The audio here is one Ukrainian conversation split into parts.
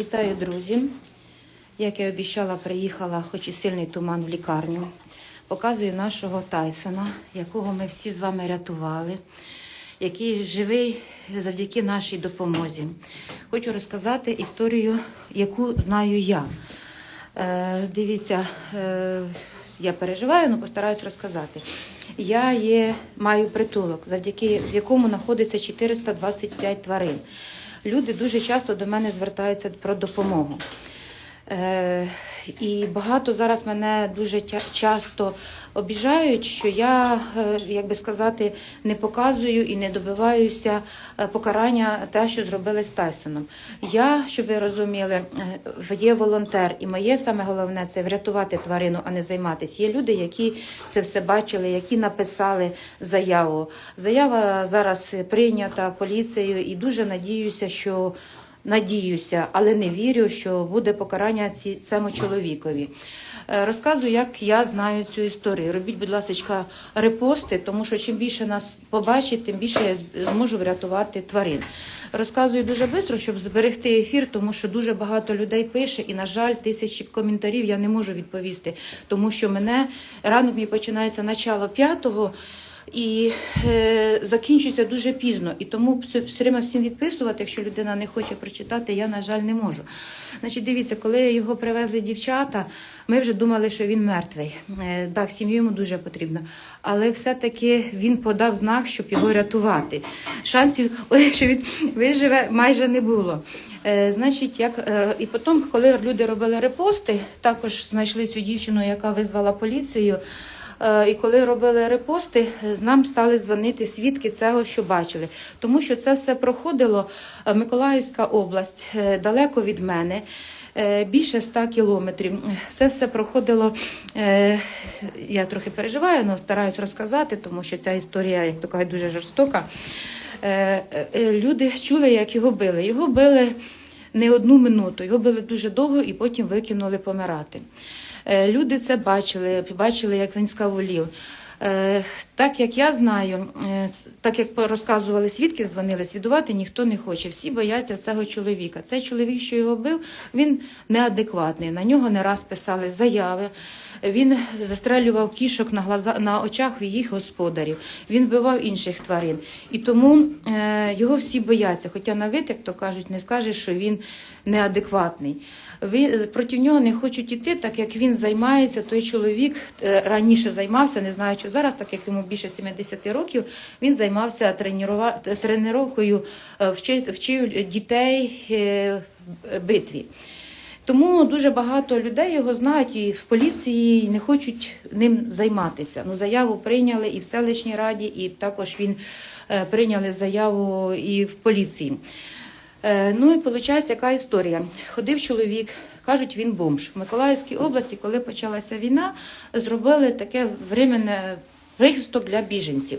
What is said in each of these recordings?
Вітаю, друзі. Як я обіцяла, приїхала, хоч і сильний туман в лікарню. Показую нашого Тайсона, якого ми всі з вами рятували, який живий завдяки нашій допомозі. Хочу розказати історію, яку знаю я. Е, дивіться, е, я переживаю, але постараюсь розказати. Я є, маю притулок, завдяки якому знаходиться 425 тварин. Люди дуже часто до мене звертаються про допомогу. Е, і багато зараз мене дуже часто обіжають, що я, е, як би сказати, не показую і не добиваюся е, покарання те, що зробили з Тайсоном. Я, щоб ви розуміли, є волонтер, і моє саме головне це врятувати тварину, а не займатися. Є люди, які це все бачили, які написали заяву. Заява зараз прийнята поліцією, і дуже надіюся, що надіюся, але не вірю, що буде покарання цьому чоловікові. Е, Розказую, як я знаю цю історію. Робіть, будь ласка, репости, тому що чим більше нас побачить, тим більше я зможу врятувати тварин. Розказую дуже швидко, щоб зберегти ефір, тому що дуже багато людей пише, і, на жаль, тисячі коментарів я не можу відповісти, тому що мене ранок мій починається начало п'ятого і е, закінчується дуже пізно. І тому все, все время всім відписувати, якщо людина не хоче прочитати, я, на жаль, не можу. Значить, дивіться, коли його привезли дівчата, ми вже думали, що він мертвий. Е, так, сім'ю йому дуже потрібно. Але все-таки він подав знак, щоб його рятувати. Шансів, що він виживе, майже не було. Е, значить, як е, і потім, коли люди робили репости, також знайшли цю дівчину, яка визвала поліцію. Е, І коли робили репости, з нам стали дзвонити свідки цього, що бачили. Тому що це все проходило е, Миколаївська область е, далеко від мене. Більше ста кілометрів. Це все проходило. Я трохи переживаю, але стараюсь розказати, тому що ця історія, як то кажуть, дуже жорстока. Люди чули, як його били. Його били не одну минуту, його били дуже довго і потім викинули помирати. Е, Люди це бачили, бачили, як він скавулів. Е, Так як я знаю, е, так як розказували свідки, дзвонили, свідувати ніхто не хоче. Всі бояться цього чоловіка. Цей чоловік, що його бив, він неадекватний. На нього не раз писали заяви. Він застрелював кішок на глаза на очах їх господарів. Він вбивав інших тварин. І тому е, його всі бояться. Хоча на вид, як то кажуть, не скажеш, що він неадекватний. Ви проти нього не хочуть іти, так як він займається. Той чоловік е, раніше займався, не знаю, чи зараз, так як йому більше 70 років, він займався тренуванням тренуванням, вчив, вчив дітей е, битві. Тому дуже багато людей його знають і в поліції не хочуть ним займатися. Ну, заяву прийняли і в селищній раді, і також він е, прийняли заяву і в поліції. Е, Ну і виходить, яка історія. Ходив чоловік, кажуть, він бомж. В Миколаївській області, коли почалася війна, зробили таке временне прихисток для біженців.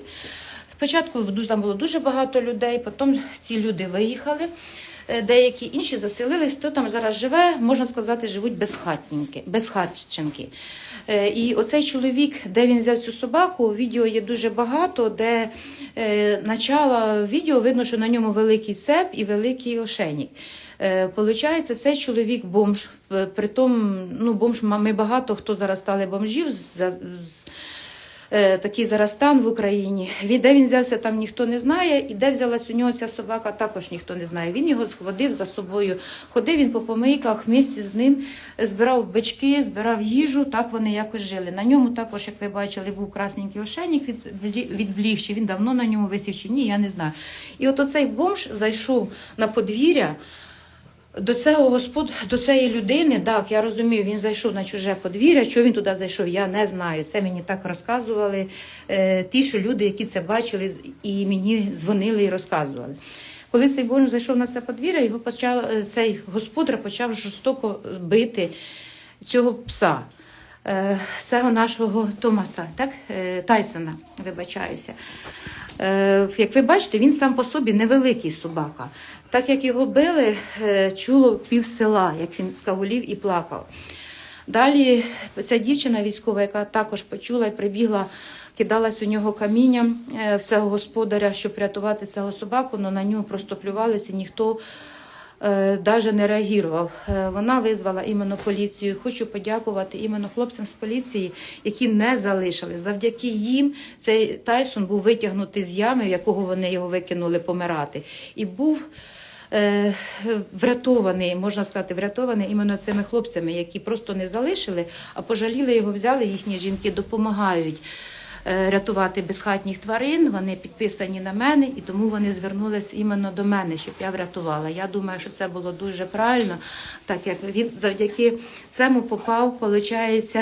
Спочатку там було дуже багато людей, потім ці люди виїхали. Е, Деякі інші заселились, хто там зараз живе, можна сказати, живуть безхатненьки, безхатченки. Е, І оцей чоловік, де він взяв цю собаку, відео є дуже багато, де е, начало відео видно, що на ньому великий цеп і великий ошейник. Получається, цей чоловік бомж. Притом, ну, бомж, ми багато хто зараз стали бомжів з, з такий зараз стан в Україні. Від де він взявся, там ніхто не знає, і де взялась у нього ця собака, також ніхто не знає. Він його схватив за собою. Ходив він по помийках вместе з ним, збирав бички, збирав їжу, так вони якось жили. На ньому також, як ви бачили, був красненький ошейник від, від бліг, чи він давно на ньому висів, чи ні, я не знаю. І от оцей бомж зайшов на подвір'я. До цього господ, до цієї людини, так, я розумію, він зайшов на чуже подвір'я. Що він туди зайшов, я не знаю. Це мені так розказували е, ті, що люди, які це бачили, і мені дзвонили і розказували. Коли цей бомж зайшов на це подвір'я, його почав е, цей господар почав жорстоко бити цього пса. е, Цього нашого Томаса, так? е, Тайсона, вибачаюся. Е, Як ви бачите, він сам по собі невеликий собака. Так як його били, е, чуло пів села, як він скагулів і плакав. Далі ця дівчина військова, яка також почула і прибігла, кидалась у нього камінням всього господаря, щоб рятувати цього собаку, але на нього просто плювалися, ніхто навіть не реагував. Е, Вона визвала іменно поліцію. Хочу подякувати іменно хлопцям з поліції, які не залишили. Завдяки їм цей Тайсон був витягнутий з ями, в якого вони його викинули помирати, і був. е, Врятований, можна сказати, врятований іменно цими хлопцями, які просто не залишили, а пожаліли його, взяли їхні жінки, допомагають е, рятувати безхатніх тварин. Вони підписані на мене, і тому вони звернулись іменно до мене, щоб я врятувала. Я думаю, що це було дуже правильно, так як він завдяки цьому попав, виходить,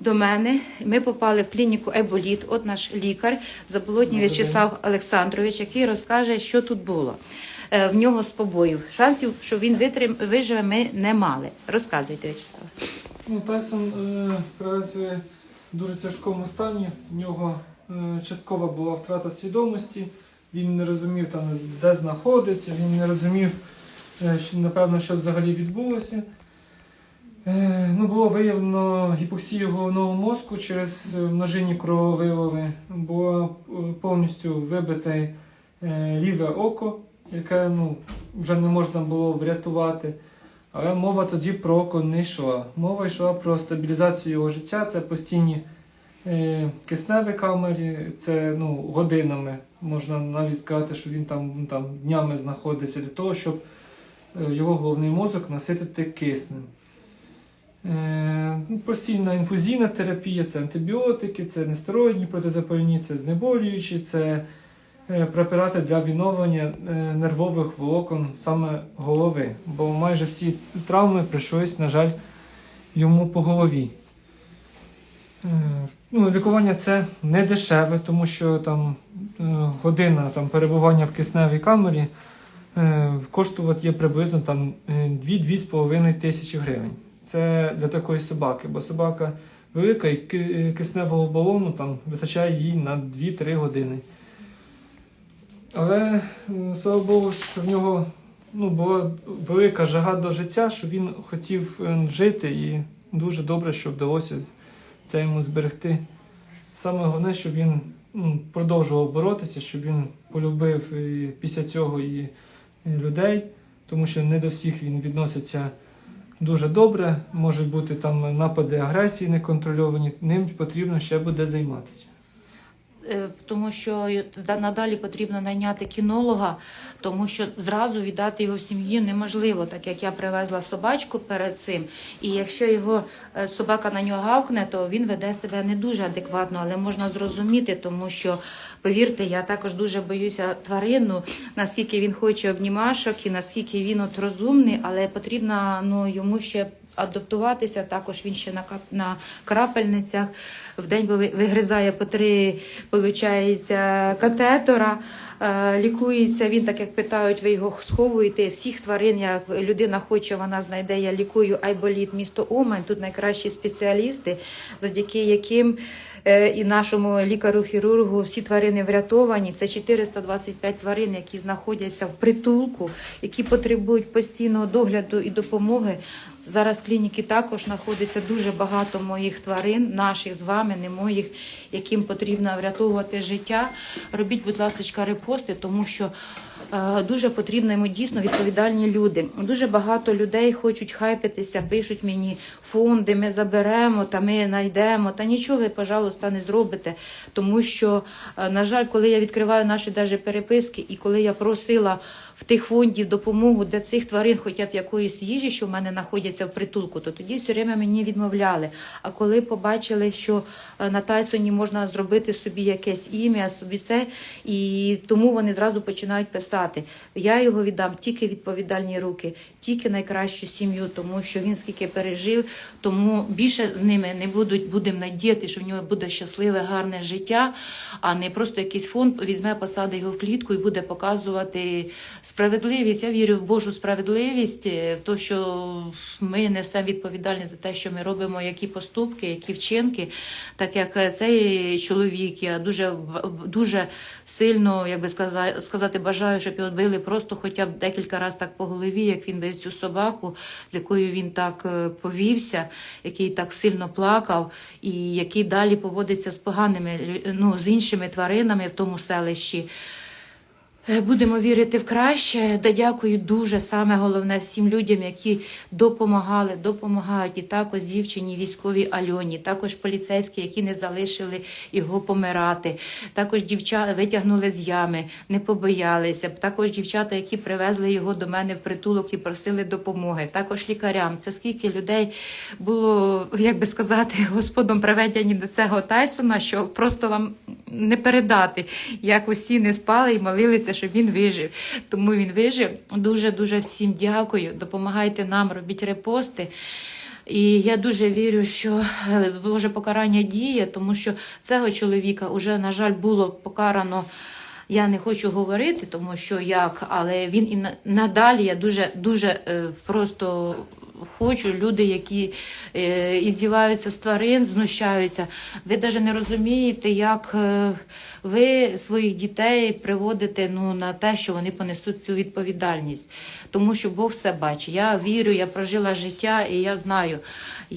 до мене. Ми попали в клініку Еболіт. От наш лікар Заболотній В'ячеслав Олександрович, який розкаже, що тут було. Е, В нього з побоїв. Шансів, що він витрим, виживе, ми не мали. Розказуйте, В'ячеслав. Ну, Тайсон е, привезли дуже тяжкому стані. В нього е, часткова була втрата свідомості. Він не розумів, там, де знаходиться, він не розумів, е, напевно, що взагалі відбулося. Е, ну, було виявлено гіпоксію головного мозку через множинні крововиливи. Було повністю вибите ліве око, яке ну, вже не можна було врятувати. Але мова тоді про око не йшла. Мова йшла про стабілізацію його життя, це постійні е, кисневі камері, це ну, годинами. Можна навіть сказати, що він там, ну, там днями знаходиться для того, щоб е, його головний мозок наситити киснем. Е, ну, постійна інфузійна терапія, це антибіотики, це нестероїдні протизапальні, це знеболюючі, це препарати для відновлення е, нервових волокон саме голови. Бо майже всі травми прийшлись, на жаль, йому по голові. Е, Ну, лікування це не дешеве, тому що там е, година там, перебування в кисневій камері е, коштувати є приблизно там е, 2-2,5 тисячі гривень. Це для такої собаки, бо собака велика і кисневого балону там вистачає їй на 2-3 години. Але е, слава Богу, що в нього ну, була велика жага до життя, що він хотів е, жити, і дуже добре, що вдалося це йому зберегти. Саме головне, щоб він ну, продовжував боротися, щоб він полюбив і після цього і, і людей, тому що не до всіх він відноситься дуже добре. Можуть бути там напади агресії неконтрольовані. Ним потрібно ще буде займатися. Е, Тому що надалі потрібно найняти кінолога, тому що зразу віддати його в сім'ю неможливо, так як я привезла собачку перед цим. І якщо його е, собака на нього гавкне, то він веде себе не дуже адекватно, але можна зрозуміти, тому що повірте, я також дуже боюся тварину, наскільки він хоче обнімашок і наскільки він от розумний, але потрібно ну йому ще. Адаптуватися також він ще на на крапельницях. В день ви- вигризає по три, виходить, катетора. Е, Лікується він, так як питають, ви його сховуєте. Всіх тварин, як людина хоче, вона знайде. Я лікую Айболіт, місто Умань. Тут найкращі спеціалісти, завдяки яким і нашому лікарю-хірургу всі тварини врятовані. Це 425 тварин, які знаходяться в притулку, які потребують постійного догляду і допомоги. Зараз в клініці також знаходиться дуже багато моїх тварин, наших з вами, не моїх, яким потрібно врятовувати життя. Робіть, будь ласка, репости, тому що е, дуже потрібно йому дійсно відповідальні люди. Дуже багато людей хочуть хайпитися, пишуть мені фонди, ми заберемо, та ми знайдемо. Та нічого ви, пожалуйста, не зробите. Тому що, е, на жаль, коли я відкриваю наші даже переписки, і коли я просила в тих фондів допомогу для цих тварин, хоча б якоїсь їжі, що в мене знаходяться в притулку, то тоді все время мені відмовляли. А коли побачили, що е, на Тайсоні можна зробити собі якесь ім'я, собі це, і тому вони зразу починають писати. Я його віддам тільки відповідальні руки, тільки найкращу сім'ю, тому що він скільки пережив, тому більше з ними не будуть, будемо надіяти, що в нього буде щасливе, гарне життя, а не просто якийсь фонд візьме, посади його в клітку і буде показувати справедливість. Я вірю в Божу справедливість, е, в те, що ми несемо відповідальність за те, що ми робимо, які поступки, які вчинки, так як е, цей чоловік, я дуже дуже сильно, як би сказати, бажаю, щоб його били просто хоча б декілька разів так по голові, як він бив цю собаку, з якою він так е, повівся, який так сильно плакав, і який далі поводиться з поганими ну, з іншими тваринами в тому селищі. Е, Будемо вірити в краще. Да дякую дуже саме головне всім людям, які допомагали, допомагають і також дівчині військовій Альоні, також поліцейські, які не залишили його помирати. Також дівчата витягнули з ями, не побоялися. Також дівчата, які привезли його до мене в притулок і просили допомоги. Також лікарям. Це скільки людей було, як би сказати, господом приведені до цього Тайсона, що просто вам не передати, як усі не спали і молилися, щоб він вижив. Тому він вижив. Дуже дуже всім дякую. Допомагайте нам, робіть репости. І я дуже вірю, що е, Боже покарання діє, тому що цього чоловіка вже, на жаль, було покарано. Я не хочу говорити, тому що як, але він і надалі я дуже дуже е, просто хочу. Люди, які е, іздіваються з тварин, знущаються. Ви навіть не розумієте, як е, ви своїх дітей приводите ну, на те, що вони понесуть цю відповідальність. Тому що Бог все бачить. Я вірю, я прожила життя і я знаю,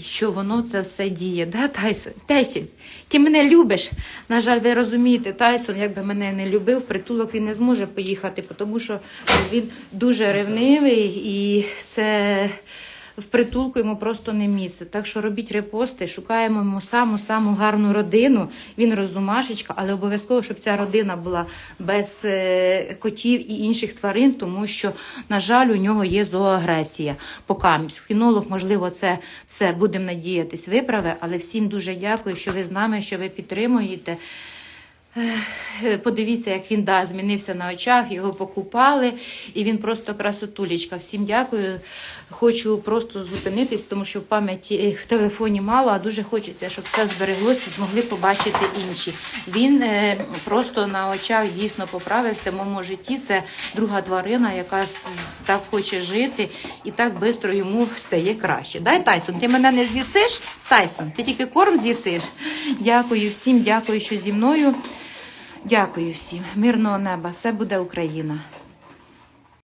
що воно це все діє. Да, Тайсон? Тайсон, ти мене любиш. На жаль, ви розумієте, Тайсон, якби мене не любив, притулок він не зможе поїхати, тому що він дуже ревнивий і це. В притулку йому просто не місце. Так що робіть репости, шукаємо йому саму саму гарну родину. Він розумашечка, але обов'язково, щоб ця родина була без е, котів і інших тварин, тому що, на жаль, у нього є зооагресія. Покамість. Кінолог, можливо, це все будемо надіятись, виправе, але всім дуже дякую, що ви з нами, що ви підтримуєте. Подивіться, як він да, змінився на очах, його покупали, і він просто красотулечка. Всім дякую. Хочу просто зупинитись, тому що в пам'яті е, в телефоні мало, а дуже хочеться, щоб все збереглося, змогли побачити інші. Він е, просто на очах дійсно поправився в моєму житті. Це друга тварина, яка так хоче жити, і так швидко йому стає краще. Дай Тайсон, ти мене не з'їсиш? Тайсон, ти тільки корм з'їсиш. Дякую всім, дякую, що зі мною. Дякую всім. Мирного неба. Все буде Україна.